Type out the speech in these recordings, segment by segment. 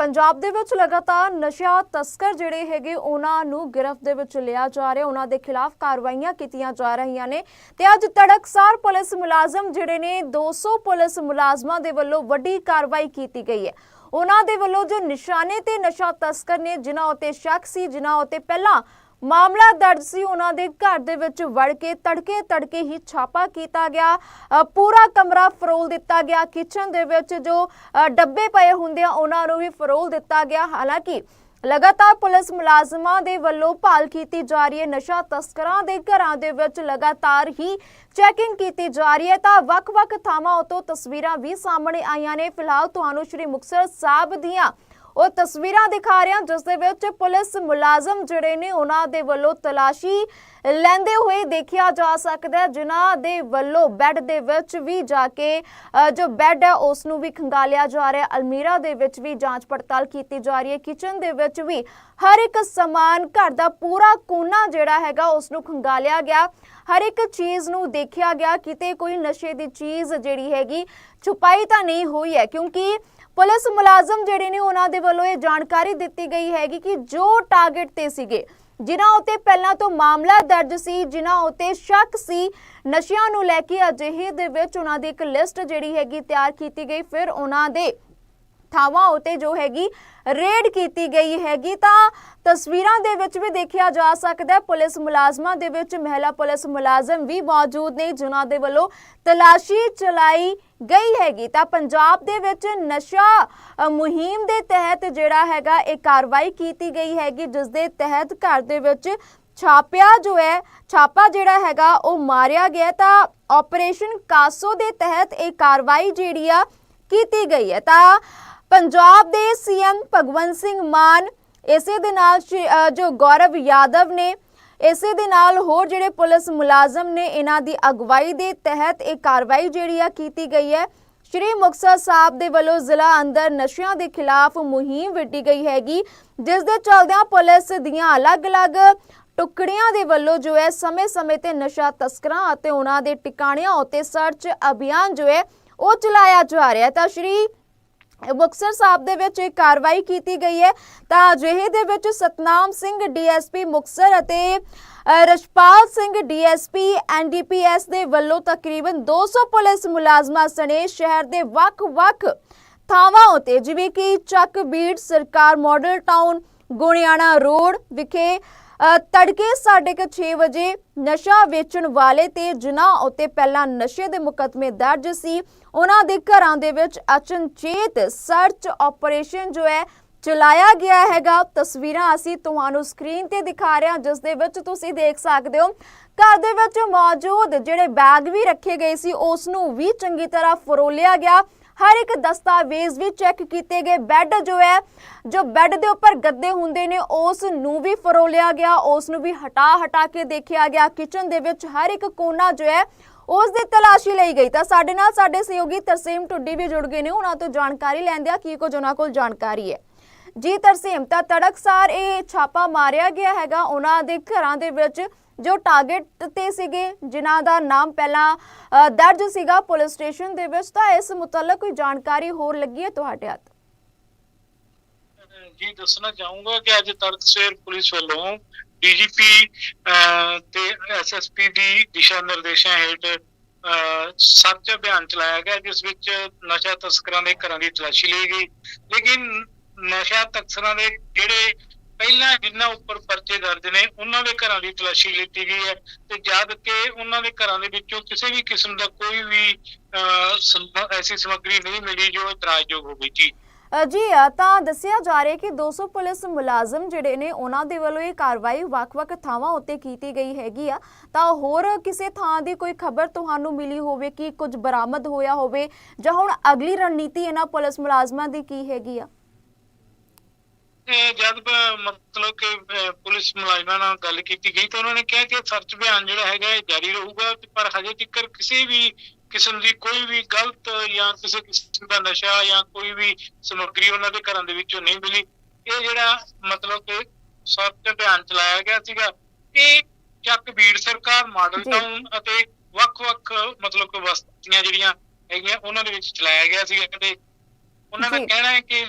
ਪੰਜਾਬ ਦੇ ਵਿੱਚ ਲਗਾਤਾਰ ਨਸ਼ਾ ਤਸਕਰ ਜਿਹੜੇ ਹੈਗੇ, ਉਹਨਾਂ ਨੂੰ ਗ੍ਰਿਫਤ ਦੇ ਵਿੱਚ ਲਿਆ ਜਾ ਰਿਹਾ। ਉਹਨਾਂ ਦੇ ਖਿਲਾਫ ਕਾਰਵਾਈਆਂ ਕੀਤੀਆਂ ਜਾ ਰਹੀਆਂ ਨੇ। ਤੇ ਅੱਜ ਤੜਕਸਾਰ ਪੁਲਿਸ ਮੁਲਾਜ਼ਮ ਜਿਹੜੇ ਨੇ 200 ਪੁਲਿਸ ਮੁਲਾਜ਼ਮਾਂ ਦੇ ਵੱਲੋਂ ਵੱਡੀ ਕਾਰਵਾਈ ਕੀਤੀ ਗਈ ਹੈ। ਉਹਨਾਂ ਦੇ ਵੱਲੋਂ ਜੋ ਨਿਸ਼ਾਨੇ ਤੇ ਨਸ਼ਾ ਤਸਕਰ ਨੇ, ਜਿਨ੍ਹਾਂ ਉਤੇ ਸ਼ੱਕ ਸੀ, ਜਿਨ੍ਹਾਂ ਉਤੇ ਪਹਿਲਾਂ ਮਾਮਲਾ ਦਰਜ ਸੀ। ਉਹਨਾਂ ਦੇ ਘਰ ਦੇ ਵਿੱਚ ਵੜ ਕੇ ਤੜਕੇ ਤੜਕੇ ਹੀ ਛਾਪਾ ਕੀਤਾ ਗਿਆ। ਪੂਰਾ ਕਮਰਾ ਫਰੋਲ ਦਿੱਤਾ ਗਿਆ। ਕਿਚਨ ਦੇ ਵਿੱਚ ਜੋ ਡੱਬੇ ਪਏ ਹੁੰਦੇ ਆ, ਉਹਨਾਂ ਨੂੰ ਵੀ ਫਰੋਲ ਦਿੱਤਾ ਗਿਆ। ਹਾਲਾਂਕਿ ਲਗਾਤਾਰ ਪੁਲਿਸ ਮੁਲਾਜ਼ਮਾਂ ਦੇ ਵੱਲੋਂ ਭਾਲ ਕੀਤੀ ਜਾ ਰਹੀ ਹੈ। ਨਸ਼ਾ ਤਸਕਰਾਂ ਦੇ ਘਰਾਂ ਦੇ ਵਿੱਚ ਲਗਾਤਾਰ ਹੀ ਚੈਕਿੰਗ ਕੀਤੀ ਜਾ ਰਹੀ ਹੈ। ਤਾਂ ਵੱਖ-ਵੱਖ ਥਾਵਾਂ ਉਤੋਂ ਤਸਵੀਰਾਂ ਵੀ ਸਾਹਮਣੇ ਆਈਆਂ ਨੇ। ਫਿਲਹਾਲ ਤੁਹਾਨੂੰ ਸ਼੍ਰੀ ਮੁਕਤਸਰ ਸਾਹਿਬ ਦੀਆਂ ਉਹ ਤਸਵੀਰਾਂ ਦਿਖਾ ਰਿਹਾ ਜਿਸ ਦੇ ਵਿੱਚ ਪੁਲਿਸ ਮੁਲਾਜ਼ਮ ਜਿਹੜੇ ਨੇ, ਉਹਨਾਂ ਦੇ ਵੱਲੋਂ ਤਲਾਸ਼ੀ ਲੈਂਦੇ ਹੋਏ ਦੇਖਿਆ ਜਾ ਸਕਦਾ ਹੈ, ਜਿਨ੍ਹਾਂ ਦੇ ਵੱਲੋਂ ਬੈੱਡ ਦੇ ਵਿੱਚ ਵੀ ਜਾ ਕੇ ਜੋ ਬੈੱਡ ਹੈ ਉਸ ਨੂੰ ਵੀ ਖੰਗਾਲਿਆ ਜਾ ਰਿਹਾ ਅਲਮੀਰਾ ਦੇ ਵਿੱਚ ਵੀ ਜਾਂਚ ਪੜਤਾਲ ਕੀਤੀ ਜਾ ਰਹੀ ਹੈ, ਕਿਚਨ ਦੇ ਵਿੱਚ ਵੀ ਹਰ ਇੱਕ ਸਮਾਨ, ਘਰ ਦਾ ਪੂਰਾ ਕੋਨਾ ਜਿਹੜਾ ਹੈਗਾ ਉਸ ਨੂੰ ਖੰਗਾਲਿਆ ਗਿਆ। ਹਰ ਇੱਕ ਚੀਜ਼ ਨੂੰ ਦੇਖਿਆ ਗਿਆ, ਕਿਤੇ ਕੋਈ ਨਸ਼ੇ ਦੀ ਚੀਜ਼ ਜਿਹੜੀ ਹੈਗੀ, ਛੁਪਾਈ ਤਾਂ ਨਹੀਂ ਹੋਈ ਹੈ, ਕਿਉਂਕਿ ਪੁਲਿਸ ਮੁਲਾਜ਼ਮ ਜਿਹੜੇ ਨੇ ਉਹਨਾਂ ਦੇ ਵੱਲੋਂ ਇਹ ਜਾਣਕਾਰੀ ਦਿੱਤੀ ਗਈ ਹੈਗੀ ਕਿ ਜੋ ਟਾਰਗੇਟ ਤੇ ਸੀਗੇ, ਜਿਨ੍ਹਾਂ ਉਤੇ ਪਹਿਲਾਂ ਤੋਂ ਮਾਮਲਾ ਦਰਜ ਸੀ, ਜਿਨ੍ਹਾਂ ਉਤੇ ਸ਼ੱਕ ਸੀ, ਨਸ਼ਿਆਂ ਨੂੰ ਲੈ ਕੇ ਅਜਿਹੇ ਦੇ ਵਿੱਚ ਉਹਨਾਂ ਦੀ ਇੱਕ ਲਿਸਟ ਜਿਹੜੀ ਹੈਗੀ ਤਿਆਰ ਕੀਤੀ ਗਈ, ਫਿਰ ਉਹਨਾਂ ਦੇ ਥਾਵਾਂ ਉਤੇ ਜੋ ਹੈਗੀ ਰੇਡ ਕੀਤੀ ਗਈ ਹੈਗੀ, ਤਾਂ ਤਸਵੀਰਾਂ ਦੇ ਵਿੱਚ ਵੀ ਦੇਖਿਆ ਜਾ ਸਕਦਾ ਹੈ। ਪੁਲਿਸ ਮੁਲਾਜ਼ਮਾਂ ਦੇ ਵਿੱਚ ਮਹਿਲਾ ਪੁਲਿਸ ਮੁਲਾਜ਼ਮ ਵੀ ਮੌਜੂਦ ਨੇ, ਜਿਨ੍ਹਾਂ ਦੇ ਵੱਲੋਂ ਤਲਾਸ਼ੀ ਚਲਾਈ ਗਈ ਹੈਗੀ। ਤਾਂ ਪੰਜਾਬ ਦੇ ਵਿੱਚ ਨਸ਼ਾ ਮੁਹਿੰਮ ਦੇ ਤਹਿਤ ਜਿਹੜਾ ਹੈਗਾ ਇਹ ਕਾਰਵਾਈ ਕੀਤੀ ਗਈ ਹੈਗੀ, ਜਿਸ ਦੇ ਤਹਿਤ ਘਰ ਦੇ ਵਿੱਚ ਛਾਪਿਆ ਜੋ ਹੈ, ਛਾਪਾ ਜਿਹੜਾ ਹੈਗਾ ਉਹ ਮਾਰਿਆ ਗਿਆ ਤਾਂ ਆਪਰੇਸ਼ਨ ਕਾਸੋ ਦੇ ਤਹਿਤ ਇਹ ਕਾਰਵਾਈ ਜਿਹੜੀ ਆ ਕੀਤੀ ਗਈ ਹੈ। ਤਾਂ ਪੰਜਾਬ ਦੇ ਸੀਐਮ ਭਗਵੰਤ ਸਿੰਘ ਮਾਨ ਇਸੇ ਦੇ ਨਾਲ ਸ਼੍ਰੀ- ਜੋ ਗੌਰਵ ਯਾਦਵ ਨੇ, ਇਸੇ ਦੇ ਨਾਲ ਹੋਰ ਜਿਹੜੇ ਪੁਲਿਸ ਮੁਲਾਜ਼ਮ ਨੇ, ਇਹਨਾਂ ਦੀ ਅਗਵਾਈ ਦੇ ਤਹਿਤ ਇਹ ਕਾਰਵਾਈ ਜਿਹੜੀ ਆ ਕੀਤੀ ਗਈ ਹੈ। ਸ਼੍ਰੀ ਮੁਕਤਸਰ ਸਾਹਿਬ ਦੇ ਵੱਲੋਂ ਜ਼ਿਲ੍ਹਾ ਅੰਦਰ ਨਸ਼ਿਆਂ ਦੇ ਖਿਲਾਫ ਮੁਹਿੰਮ ਵਿੱਢੀ ਗਈ ਹੈਗੀ, ਜਿਸ ਦੇ ਚਲਦਿਆਂ ਪੁਲਿਸ ਦੀਆਂ ਅਲੱਗ-ਅਲੱਗ ਟੁਕੜਿਆਂ ਦੇ ਵੱਲੋਂ ਜੋ ਹੈ, ਸਮੇਂ-ਸਮੇਂ ਤੇ ਨਸ਼ਾ ਤਸਕਰਾਂ ਅਤੇ ਉਹਨਾਂ ਦੇ ਟਿਕਾਣਿਆਂ ਉੱਤੇ ਸਰਚ ਅਭਿਆਨ ਜੋ ਹੈ, ਉਹ ਚਲਾਇਆ ਜਾ ਰਿਹਾ ਤਾਂ ਸ਼੍ਰੀ ਮੁਕਤਸਰ ਸਾਹਿਬ ਦੇ ਵਿੱਚ ਇਹ ਕਾਰਵਾਈ ਕੀਤੀ ਗਈ ਹੈ। ਤਾਂ ਅਜਿਹੇ ਦੇ ਵਿੱਚ ਸਤਨਾਮ ਸਿੰਘ ਡੀਐਸਪੀ ਮੁਕਤਸਰ ਅਤੇ ਅ, ਰਸ਼ਪਾਲ ਸਿੰਘ ਡੀਐਸਪੀ ਐਨਡੀਪੀਐਸ ਦੇ ਵੱਲੋਂ ਤਕਰੀਬਨ 200 ਪੁਲਿਸ ਮੁਲਾਜ਼ਮਾਂ ਸਣੇ ਸ਼ਹਿਰ ਦੇ ਵੱਖ-ਵੱਖ ਥਾਵਾਂ ਉਤੇ ਜਿਵੇਂ ਕਿ ਚੱਕ ਬੀੜ ਸਰਕਾਰ ਮਾਡਲ ਟਾਊਨ ਗੁਣਿਆਣਾ ਰੋਡ ਵਿਖੇ ਤੜਕੇ 6:30 ਵਜੇ ਨਸ਼ਾ ਵੇਚਣ ਵਾਲੇ ਤੇ ਜਿਨ੍ਹਾਂ ਉੱਤੇ ਪਹਿਲਾਂ ਨਸ਼ੇ ਦੇ ਮੁਕੱਦਮੇ ਦਰਜ ਸੀ, ਉਹਨਾਂ ਦੇ ਘਰਾਂ ਦੇ ਵਿੱਚ ਅਚਨਚੇਤ ਸਰਚ ਆਪਰੇਸ਼ਨ ਜੋ ਹੈ ਚਲਾਇਆ ਗਿਆ ਹੈਗਾ। ਤਸਵੀਰਾਂ ਅਸੀਂ ਤੁਹਾਨੂੰ ਸਕਰੀਨ ਤੇ ਦਿਖਾ ਰਹੇ ਹਾਂ, ਜਿਸ ਦੇ ਵਿੱਚ ਤੁਸੀਂ ਦੇਖ ਸਕਦੇ ਹੋ। ਘਰ ਦੇ ਵਿੱਚ ਮੌਜੂਦ ਜਿਹੜੇ ਬੈਗ ਵੀ ਰੱਖੇ ਗਏ ਸੀ, ਉਸ ਨੂੰ ਵੀ ਚੰਗੀ ਤਰ੍ਹਾਂ ਫਰੋਲਿਆ ਗਿਆ। ਹਰ ਇੱਕ ਦਸਤਾਵੇਜ਼ ਵੀ ਚੈੱਕ ਕੀਤੇ ਗਏ। ਬੈੱਡ ਜੋ ਹੈ, ਜੋ ਬੈੱਡ ਦੇ ਉੱਪਰ ਗੱਦੇ ਹੁੰਦੇ ਨੇ, ਉਸ ਨੂੰ ਵੀ ਫਰੋਲਿਆ ਗਿਆ, ਉਸ ਨੂੰ ਵੀ ਹਟਾ ਹਟਾ ਕੇ ਦੇਖਿਆ ਗਿਆ। ਕਿਚਨ ਦੇ ਵਿੱਚ ਹਰ ਇੱਕ ਕੋਨਾ ਜੋ ਹੈ, ਉਸ ਦੀ ਤਲਾਸ਼ੀ ਲਈ ਗਈ। ਤਾਂ ਸਾਡੇ ਨਾਲ ਸਾਡੇ ਸਹਿਯੋਗੀ ਤਰਸੀਮ ਟੁੱਡੀ ਵੀ ਜੁੜ ਗਏ ਨੇ। ਉਹਨਾਂ ਤੋਂ ਜਾਣਕਾਰੀ ਲੈਂਦੇ ਆ ਕੀ ਕੁਝ ਉਹਨਾਂ ਕੋਲ ਜਾਣਕਾਰੀ ਹੈ। ਜੀ ਤਰਸੀਮ, ਤਾਂ ਤੜਕਸਾਰ ਇਹ ਛਾਪਾ ਮਾਰਿਆ ਗਿਆ ਹੈਗਾ। ਉਹਨਾਂ ਦੇ ਘਰਾਂ ਦੇ ਵਿੱਚ ਜੋ ਟਾਰਗੇਟ ਤੇ ਸੀਗੇ ਜਿਨ੍ਹਾਂ ਦਾ ਨਾਮ ਪਹਿਲਾਂ ਦਰਜ ਸੀਗਾ ਪੁਲਿਸ ਸਟੇਸ਼ਨ ਦੇ ਵਿੱਚ ਤਾਂ ਇਸ ਮੁਤਲਕ ਕੋਈ ਜਾਣਕਾਰੀ ਹੋਰ ਲੱਗੀ ਹੈ ਤੁਹਾਡੇ ਹੱਥ? ਜੀ ਦੱਸਣਾ ਚਾਹੂੰਗਾ ਕਿ ਅੱਜ ਤੜਕਸਵੇਰ ਪੁਲਿਸ ਵੱਲੋਂ ਡੀਜੀਪੀ ਤੇ ਐਸਐਸਪੀ ਦੀ ਦਿਸ਼ਾ ਨਿਰਦੇਸ਼ਾਂ ਹੇਠ ਅਹ, ਅਭਿਆਨ ਚਲਾਇਆ ਗਿਆ ਜਿਸ ਵਿੱਚ ਨਸ਼ਾ ਤਸਕਰਾਂ ਦੇ ਘਰਾਂ ਦੀ ਤਲਾਸ਼ੀ ਲਈ ਗਈ। ਲੇਕਿਨ ਨਸ਼ਾ ਤਸਕਰਾਂ ਦੇ ਜਿਹੜੇ ਪਹਿਲਾਂ ਜਿਨ੍ਹਾਂ ਉੱਪਰ ਪਰਚੇ ਦਰਜ ਨੇ, ਉਹਨਾਂ ਦੇ ਘਰਾਂ ਦੀ ਤਲਾਸ਼ੀ ਲਿੱਤੀ ਗਈ ਹੈ ਤੇ ਜਦ ਕਿ ਉਹਨਾਂ ਦੇ ਘਰਾਂ ਦੇ ਵਿੱਚੋਂ ਕਿਸੇ ਵੀ ਕਿਸਮ ਦਾ ਕੋਈ ਵੀ ਐਸੀ ਸਮੱਗਰੀ ਨਹੀਂ ਮਿਲੀ ਜੋ ਇਤਰਾਜ਼ਯੋਗ ਹੋਵੇ। ਜੀ। ਜੀ ਤਾਂ ਦੱਸਿਆ ਜਾ ਰਿਹਾ ਕਿ 200 ਪੁਲਿਸ ਮੁਲਾਜ਼ਮ ਜਿਹੜੇ ਨੇ, ਉਹਨਾਂ ਦੇ ਵੱਲੋਂ ਇਹ ਕਾਰਵਾਈ ਵੱਖ-ਵੱਖ ਥਾਵਾਂ ਉੱਤੇ ਕੀਤੀ ਗਈ ਹੈਗੀ ਆ। ਤਾਂ ਹੋਰ ਕਿਸੇ ਥਾਂ ਦੀ ਕੋਈ ਖਬਰ ਤੁਹਾਨੂੰ ਮਿਲੀ ਹੋਵੇ ਕਿ ਕੁਝ ਬਰਾਮਦ ਹੋਇਆ ਹੋਵੇ ਜਾਂ ਹੁਣ ਅਗਲੀ ਰਣਨੀਤੀ ਇਹਨਾਂ ਪੁਲਿਸ ਮੁਲਾਜ਼ਮਾਂ ਦੀ ਕੀ ਹੈਗੀ ਆ? ਤੇ ਜਦ ਮਤਲਬ ਕਿ ਪੁਲਿਸ ਮੁਲਾਜ਼ਮਾਂ ਨਾਲ ਗੱਲ ਕੀਤੀ ਗਈ ਤਾਂ ਉਹਨਾਂ ਨੇ ਕਿਹਾ ਕਿ ਸਰਚ ਅਭਿਆਨ ਜਿਹੜਾ ਹੈਗਾ ਇਹ ਜਾਰੀ ਰਹੂਗਾ ਪਰ ਹਜੇ ਤੱਕ ਕਿਸੇ ਵੀ ਕਿਸਮ ਦੀ ਕੋਈ ਵੀ ਗਲਤ ਜਾਂ ਕਿਸੇ ਕਿਸਮ ਦਾ ਨਸ਼ਾ ਜਾਂ ਕੋਈ ਵੀ ਸਮੱਗਰੀ ਉਹਨਾਂ ਦੇ ਘਰਾਂ ਦੇ ਵਿੱਚੋਂ ਨਹੀਂ ਮਿਲੀ ਇਹ ਜਿਹੜਾ ਮਤਲਬ ਕਿ ਸਰਚ ਅਭਿਆਨ ਚਲਾਇਆ ਗਿਆ ਸੀਗਾ ਇਹ ਚੱਕ ਬੀੜ ਸਰਕਾਰ ਮਾਡਲ। ਟਾਊਨ ਅਤੇ ਵੱਖ-ਵੱਖ ਮਤਲਬ ਕਿ ਬਸਤੀਆਂ ਜਿਹੜੀਆਂ ਹੈਗੀਆਂ ਉਹਨਾਂ ਦੇ ਵਿੱਚ ਚਲਾਇਆ ਗਿਆ ਸੀਗਾ ਤੇ ਉਹਨਾਂ ਦਾ। ਕਹਿਣਾ ਹੈ ਕਿ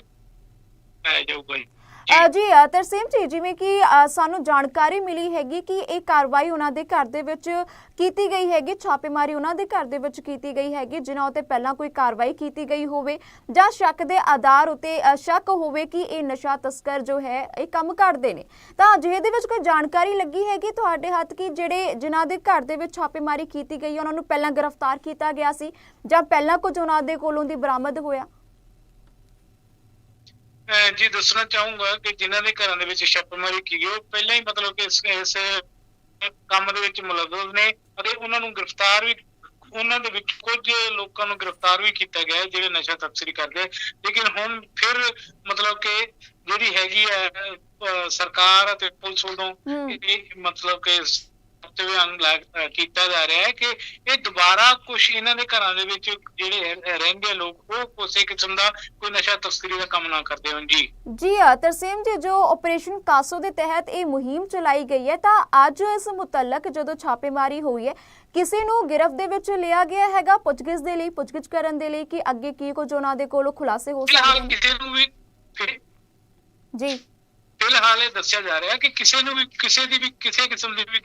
ਪਾਇਆ ਜਾਊਗਾ ਜੀ ਜੀ। ਅ, ਜੀ ਜਿਵੇਂ ਕਿ ਸਾਨੂੰ ਜਾਣਕਾਰੀ ਮਿਲੀ ਹੈਗੀ ਕਿ ਇਹ ਕਾਰਵਾਈ ਉਹਨਾਂ ਦੇ ਘਰ ਦੇ ਵਿੱਚ ਕੀਤੀ ਗਈ ਹੈਗੀ ਛਾਪੇਮਾਰੀ ਉਹਨਾਂ ਦੇ ਘਰ ਦੇ ਵਿੱਚ ਕੀਤੀ ਗਈ ਹੈਗੀ ਜਿਨ੍ਹਾਂ ਉਤੇ ਪਹਿਲਾਂ ਕੋਈ ਕਾਰਵਾਈ ਕੀਤੀ ਗਈ ਹੋਵੇ ਜਾਂ ਸ਼ੱਕ ਦੇ ਆਧਾਰ ਉਤੇ ਸ਼ੱਕ ਹੋਵੇ ਕਿ ਇਹ ਨਸ਼ਾ ਤਸਕਰ ਜੋ ਹੈ ਇਹ ਕੰਮ ਕਰਦੇ ਨੇ। ਤਾਂ ਅਜਿਹੇ ਦੇ ਵਿੱਚ ਕੋਈ ਜਾਣਕਾਰੀ ਲੱਗੀ ਹੈਗੀ ਤੁਹਾਡੇ ਹੱਥ ਕਿ ਜਿਹੜੇ ਜਿਨ੍ਹਾਂ ਦੇ ਘਰ ਦੇ ਵਿੱਚ ਛਾਪੇਮਾਰੀ ਕੀਤੀ ਗਈ ਉਹਨਾਂ ਨੂੰ ਪਹਿਲਾਂ ਗ੍ਰਿਫਤਾਰ ਕੀਤਾ ਗਿਆ ਸੀ ਜਾਂ ਪਹਿਲਾਂ ਕੁਝ ਉਹਨਾਂ ਦੇ ਕੋਲੋਂ ਦੀ ਬਰਾਮਦ ਹੋਇਆ? ਜੀ ਦੱਸਣਾ ਚਾਹੂੰਗਾ ਕਿ ਜਿਨ੍ਹਾਂ ਦੇ ਘਰਾਂ ਦੇ ਵਿੱਚ ਛਾਪੇਮਾਰੀ ਕੀਤੀ ਗਈ ਉਹ ਪਹਿਲਾਂ ਹੀ ਮਤਲਬ ਕਿ ਇਸ ਇਸ ਕੰਮ ਦੇ ਵਿੱਚ ਮੁਲਵਸ ਨੇ ਅਤੇ ਉਹਨਾਂ ਨੂੰ ਗ੍ਰਿਫਤਾਰ ਵੀ ਉਹਨਾਂ ਦੇ ਵਿੱਚ ਕੁਝ ਲੋਕਾਂ ਨੂੰ ਗ੍ਰਿਫਤਾਰ ਵੀ ਕੀਤਾ ਗਿਆ ਜਿਹੜੇ ਨਸ਼ਾ ਤਸਕਰੀ ਕਰਦੇ ਲੇਕਿਨ ਹੁਣ ਫਿਰ ਮਤਲਬ ਕਿ ਜਿਹੜੀ ਹੈਗੀ ਹੈ ਸਰਕਾਰ ਅਤੇ ਪੁਲਿਸ ਵੱਲੋਂ ਮਤਲਬ ਕਿ ਤੇ ਅੰਗ ਲਾ- ਕੀਤਾ ਜਾ ਰਿਹਾ ਹੈ ਕਿ ਇਹ ਦੁਬਾਰਾ ਕੁਝ ਇਹਨਾਂ ਦੇ ਘਰਾਂ ਦੇ ਵਿੱਚ ਜਿਹੜੇ ਰਹਿ- ਰਹਿੰਦੇ ਲੋਕ ਉਹ ਕਿਸੇ ਕਿਸਮ ਦਾ ਕੋਈ ਨਸ਼ਾ ਤਸਕਰੀ ਦਾ ਕੰਮ ਨਾ ਕਰਦੇ ਹੋਣ। ਜੀ। ਜੀ ਤਰਸੇਮ ਜੀ ਜੋ ਆਪਰੇਸ਼ਨ ਕਾਸੋ ਦੇ ਤਹਿਤ ਇਹ ਮੁਹਿੰਮ ਚਲਾਈ ਗਈ ਹੈ ਤਾਂ ਅੱਜ ਇਸ ਮੁਤਲਕ ਜਦੋਂ ਛਾਪੇਮਾਰੀ ਹੋਈ ਹੈ ਕਿਸੇ ਨੂੰ ਗਿਰਫਤ ਦੇ ਵਿੱਚ ਲਿਆ ਗਿਆ ਹੈਗਾ ਪੁੱਛਗਿੱਛ ਦੇ ਲਈ ਪੁੱਛਗਿੱਛ ਕਰਨ ਦੇ ਲਈ ਕਿ ਅੱਗੇ ਕੀ ਕੁਝ ਉਹਨਾਂ ਦੇ ਕੋਲੋਂ ਖੁਲਾਸੇ ਹੋ ਸਕਦੇ ਫਿਲਹਾਲ ਨੇ ਕਿਸੇ ਨੂੰ ਵੀ ਜੀ। ਫਿਲਹਾਲ ਇਹ ਦੱਸਿਆ ਜਾ ਰਿਹਾ ਹੈ ਕਿ ਕਿਸੇ ਨੂੰ ਵੀ ਕਿਸੇ ਦੀ ਵੀ ਕਿਸੇ ਕਿਸਮ ਦੀ ਵੀ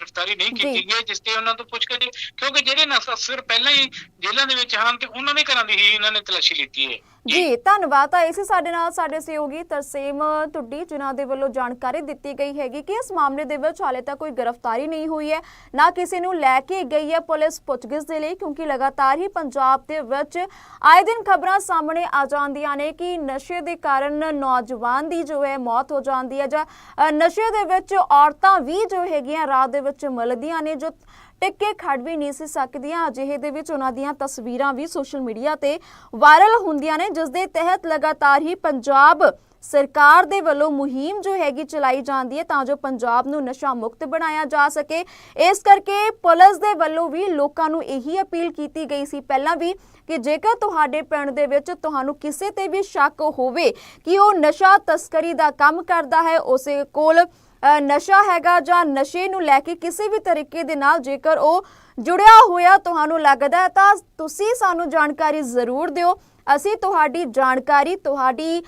ਗ੍ਰਿਫਤਾਰੀ ਨਹੀਂ। ਕੀਤੀ ਗਈ ਜਿਸ ਤੇ ਉਹਨਾਂ ਤੋਂ ਪੁੱਛ ਕੇ ਕਿਉਂਕਿ ਜਿਹੜੇ ਨਸ਼ਾ ਪਹਿਲਾਂ ਹੀ ਜੇਲ੍ਹਾਂ ਦੇ ਵਿੱਚ ਹਨ ਤੇ ਉਹਨਾਂ ਦੇ ਘਰਾਂ ਦੀ ਹੀ ਇਹਨਾਂ ਨੇ ਤਲਾਸ਼ੀ ਲਿੱਤੀ ਹੈ ਜੀ ਧੰਨਵਾਦ ਤਾਂ ਇਸੇ ਸਾਡੇ ਨਾਲ ਸਾਡੇ ਸਹਿਯੋਗੀ ਤਰਸੇਮ ਟੁੱਡੀ ਜਿਨ੍ਹਾਂ ਦੇ ਵੱਲੋਂ ਜਾਣਕਾਰੀ ਦਿੱਤੀ ਗਈ ਹੈਗੀ ਕਿ ਇਸ ਮਾਮਲੇ ਦੇ ਵਿੱਚ ਹਾਲੇ ਤੱਕ ਕੋਈ ਗ੍ਰਿਫਤਾਰੀ ਨਹੀਂ ਹੋਈ ਹੈ ਨਾ ਕਿਸੇ ਨੂੰ ਲੈ ਕੇ ਗਈ ਹੈ ਪੁਲਿਸ ਪੁੱਛਗਿੱਛ ਦੇ ਲਈ ਕਿਉਂਕਿ ਲਗਾਤਾਰ ਹੀ ਪੰਜਾਬ ਦੇ ਵਿੱਚ ਆਏ ਦਿਨ ਖਬਰਾਂ ਸਾਹਮਣੇ ਆ ਜਾਂਦੀਆਂ ਨੇ ਕਿ ਨਸ਼ੇ ਦੇ ਕਾਰਨ ਨੌਜਵਾਨ ਦੀ ਜੋ ਹੈ ਮੌਤ ਹੋ ਜਾਂਦੀ ਹੈ ਜਾਂ ਨਸ਼ੇ ਦੇ ਵਿੱਚ ਔਰਤਾਂ ਵੀ ਜੋ ਹੈਗੀਆਂ ਰਾਤ ਦੇ ਵਿੱਚ ਮਲਦੀਆਂ ਨੇ, ਜੋ ਟਿੱਕੇ ਖੜ ਵੀ ਨਹੀਂ ਸੀ ਸਕਦੀਆਂ। ਅਜਿਹੇ ਦੇ ਵਿੱਚ ਉਹਨਾਂ ਦੀਆਂ ਤਸਵੀਰਾਂ ਵੀ ਸੋਸ਼ਲ ਮੀਡੀਆ ਤੇ ਵਾਇਰਲ ਹੁੰਦੀਆਂ ਨੇ, ਜਿਸ ਦੇ ਤਹਿਤ ਲਗਾਤਾਰ ਹੀ ਪੰਜਾਬ ਸਰਕਾਰ ਦੇ ਵੱਲੋਂ ਮੁਹਿੰਮ ਜੋ ਹੈਗੀ ਚਲਾਈ ਜਾਂਦੀ ਹੈ, ਤਾਂ ਜੋ ਪੰਜਾਬ ਨੂੰ ਨਸ਼ਾ ਮੁਕਤ ਬਣਾਇਆ ਜਾ ਸਕੇ। ਇਸ ਕਰਕੇ ਪੁਲਿਸ ਦੇ ਵੱਲੋਂ ਵੀ ਲੋਕਾਂ ਨੂੰ ਇਹੀ ਅਪੀਲ ਕੀਤੀ ਗਈ ਸੀ ਪਹਿਲਾਂ ਵੀ ਕਿ ਜੇਕਰ ਤੁਹਾਡੇ ਪਿੰਡ ਦੇ ਵਿੱਚ ਤੁਹਾਨੂੰ ਕਿਸੇ ਤੇ ਵੀ ਸ਼ੱਕ ਹੋਵੇ ਕਿ ਉਹ ਨਸ਼ਾ ਤਸਕਰੀ ਦਾ ਕੰਮ ਕਰਦਾ ਹੈ, ਉਸੇ ਕੋਲ ਨਸ਼ਾ ਹੈਗਾ ਜਾਂ ਨਸ਼ੇ ਨੂੰ ਲੈ ਕੇ ਕਿਸੇ ਵੀ ਤਰੀਕੇ ਦੇ ਨਾਲ ਜੇਕਰ ਉਹ ਜੁੜਿਆ ਹੋਇਆ ਤੁਹਾਨੂੰ ਲੱਗਦਾ ਹੈ ਤਾਂ ਤੁਸੀਂ ਸਾਨੂੰ ਜਾਣਕਾਰੀ ਜ਼ਰੂਰ ਦਿਓ। ਅਸੀਂ ਤੁਹਾਡੀ ਜਾਣਕਾਰੀ ਤੁਹਾਡੀ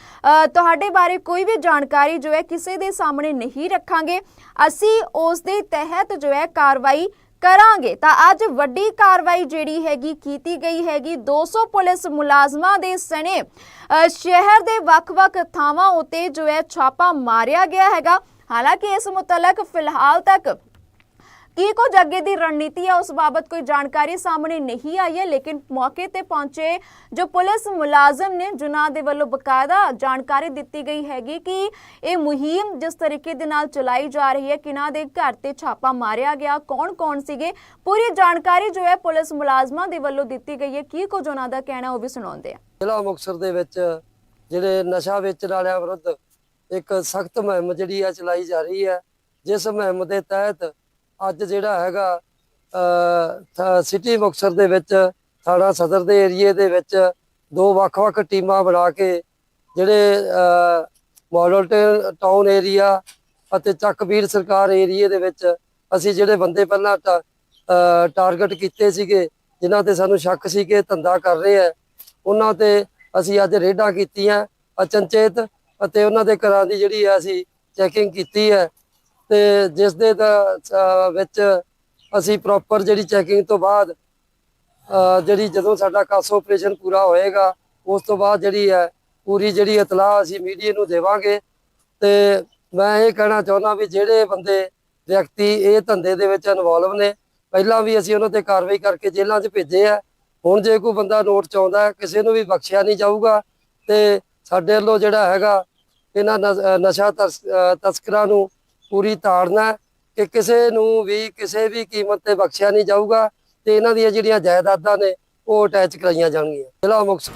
ਤੁਹਾਡੇ ਬਾਰੇ ਕੋਈ ਵੀ ਜਾਣਕਾਰੀ ਜੋ ਹੈ ਕਿਸੇ ਦੇ ਸਾਹਮਣੇ ਨਹੀਂ ਰੱਖਾਂਗੇ। ਅਸੀਂ ਉਸ ਦੇ ਤਹਿਤ ਜੋ ਹੈ ਕਾਰਵਾਈ ਕਰਾਂਗੇ। ਤਾਂ ਅੱਜ ਵੱਡੀ ਕਾਰਵਾਈ ਜਿਹੜੀ ਹੈਗੀ ਕੀਤੀ ਗਈ ਹੈਗੀ। 200 ਪੁਲਿਸ ਮੁਲਾਜ਼ਮਾਂ ਦੇ ਸਣੇ ਅ, ਸ਼ਹਿਰ ਦੇ ਵੱਖ-ਵੱਖ ਥਾਵਾਂ ਉਤੇ ਜੋ ਹੈ ਛਾਪਾ ਮਾਰਿਆ ਗਿਆ ਹੈਗਾ। ਹਾਲਾਂਕਿ ਇਸ ਮੁਤਲਕ ਫਿਲਹਾਲ ਤੱਕ ਕੀ ਕੁਝ ਅੱਗੇ ਦੀ ਰਣਨੀਤੀ ਹੈ ਉਸ ਬਾਬਤ ਕੋਈ ਜਾਣਕਾਰੀ ਸਾਹਮਣੇ ਨਹੀਂ ਆਈ ਹੈ, ਲੇਕਿਨ ਮੌਕੇ ਤੇ ਪਹੁੰਚੇ ਜੋ ਪੁਲਿਸ ਮੁਲਾਜ਼ਮ ਨੇ, ਜਿਨ੍ਹਾਂ ਦੇ ਵੱਲੋਂ ਬਕਾਇਦਾ ਜਾਣਕਾਰੀ ਦਿੱਤੀ ਗਈ ਹੈਗੀ ਕਿ ਇਹ ਮੁਹਿੰਮ ਜਿਸ ਤਰੀਕੇ ਦੇ ਨਾਲ ਚਲਾਈ ਜਾ ਰਹੀ ਹੈ ਕਿਨਾਂ ਦੇ ਘਰ ਤੇ ਛਾਪਾ ਮਾਰਿਆ ਗਿਆ, ਕੌਣ-ਕੌਣ ਸੀਗੇ, ਪੂਰੀ ਜਾਣਕਾਰੀ ਜੋ ਹੈ ਪੁਲਿਸ ਮੁਲਾਜ਼ਮਾਂ ਦੇ ਵੱਲੋਂ ਦਿੱਤੀ ਗਈ ਹੈ। ਕੀ ਕੁਝ ਉਹਨਾਂ ਦਾ ਕਹਿਣਾ ਉਹ ਵੀ ਸੁਣਾਉਂਦੇ ਆ। ਜ਼ਿਲ੍ਹਾ ਮੁਕਤਸਰ ਦੇ ਵਿੱਚ ਜਿਹੜੇ ਨਸ਼ਾ ਵੇਚਣ ਵਾਲਿਆਂ ਵਿਰੁੱਧ ਇੱਕ ਸਖਤ ਮੁਹਿੰਮ ਜਿਹੜੀ ਆ ਚਲਾਈ ਜਾ ਰਹੀ ਹੈ, ਜਿਸ ਮੁਹਿੰਮ ਦੇ ਤਹਿਤ ਅੱਜ ਜਿਹੜਾ ਹੈਗਾ ਸਿਟੀ ਮੁਕਤਸਰ ਦੇ ਵਿੱਚ, ਥਾਣਾ ਸਦਰ ਦੇ ਏਰੀਏ ਦੇ ਵਿੱਚ ਦੋ ਵੱਖ-ਵੱਖ ਟੀਮਾਂ ਬਣਾ ਕੇ ਜਿਹੜੇ ਮਾਡਲ ਟਾਊਨ ਏਰੀਆ ਅਤੇ ਚੱਕਬੀਰ ਸਰਕਾਰ ਏਰੀਏ ਦੇ ਵਿੱਚ ਅਸੀਂ ਜਿਹੜੇ ਬੰਦੇ ਪਹਿਲਾਂ ਟਾਰਗੇਟ ਕੀਤੇ ਸੀਗੇ, ਜਿਨ੍ਹਾਂ ਤੇ ਸਾਨੂੰ ਸ਼ੱਕ ਸੀ ਕਿ ਧੰਦਾ ਕਰ ਰਹੇ ਆ ਉਹਨਾਂ ਤੇ ਅਸੀਂ ਅੱਜ ਰੇਡਾਂ ਕੀਤੀਆਂ, ਅਚਨਚੇਤ ਅਤੇ ਉਹਨਾਂ ਦੇ ਘਰਾਂ ਦੀ ਜਿਹੜੀ ਹੈ ਅਸੀਂ ਚੈਕਿੰਗ ਕੀਤੀ ਹੈ ਤੇ ਜਿਸ ਦੇ ਵਿੱਚ ਅਸੀਂ ਪ੍ਰੋਪਰ ਜਿਹੜੀ ਚੈਕਿੰਗ ਤੋਂ ਬਾਅਦ ਜਿਹੜੀ ਜਦੋਂ ਸਾਡਾ ਕਾਸੋ ਆਪਰੇਸ਼ਨ ਪੂਰਾ ਹੋਏਗਾ, ਉਸ ਤੋਂ ਬਾਅਦ ਜਿਹੜੀ ਹੈ ਪੂਰੀ ਜਿਹੜੀ ਇਤਲਾਹ ਅਸੀਂ ਮੀਡੀਆ ਨੂੰ ਦੇਵਾਂਗੇ। ਤੇ ਮੈਂ ਇਹ ਕਹਿਣਾ ਚਾਹੁੰਦਾ ਵੀ ਜਿਹੜੇ ਬੰਦੇ ਵਿਅਕਤੀ ਇਹ ਧੰਦੇ ਦੇ ਵਿੱਚ ਇਨਵੋਲਵ ਨੇ, ਪਹਿਲਾਂ ਵੀ ਅਸੀਂ ਉਹਨਾਂ ਤੇ ਕਾਰਵਾਈ ਕਰਕੇ ਜੇਲ੍ਹਾਂ 'ਚ ਭੇਜੇ ਆ। ਹੁਣ ਜੇ ਕੋਈ ਬੰਦਾ ਨੋਟ ਚਾਹੁੰਦਾ ਹੈ ਕਿਸੇ ਨੂੰ ਵੀ ਬਖਸ਼ਿਆ ਨਹੀਂ ਜਾਊਗਾ, ਤੇ ਸਾਡੇ ਵੱਲੋਂ ਜਿਹੜਾ ਹੈਗਾ ਇਹਨਾਂ ਨਸ਼ਾ ਤਸ- ਤਸਕਰਾਂ ਨੂੰ ਪੂਰੀ ਤਾੜਨਾ ਕਿ ਕਿਸੇ ਨੂੰ ਵੀ ਕਿਸੇ ਵੀ ਕੀਮਤ ਤੇ ਬਖਸ਼ਿਆ ਨਹੀਂ ਜਾਊਗਾ ਤੇ ਇਹਨਾਂ ਦੀਆਂ ਜਿਹੜੀਆਂ ਜਾਇਦਾਦਾਂ ਨੇ ਉਹ ਅਟੈਚ ਕਰਾਈਆਂ ਜਾਣਗੀਆਂ। ਜ਼ਿਲ੍ਹਾ ਮੁਕਤਸਰ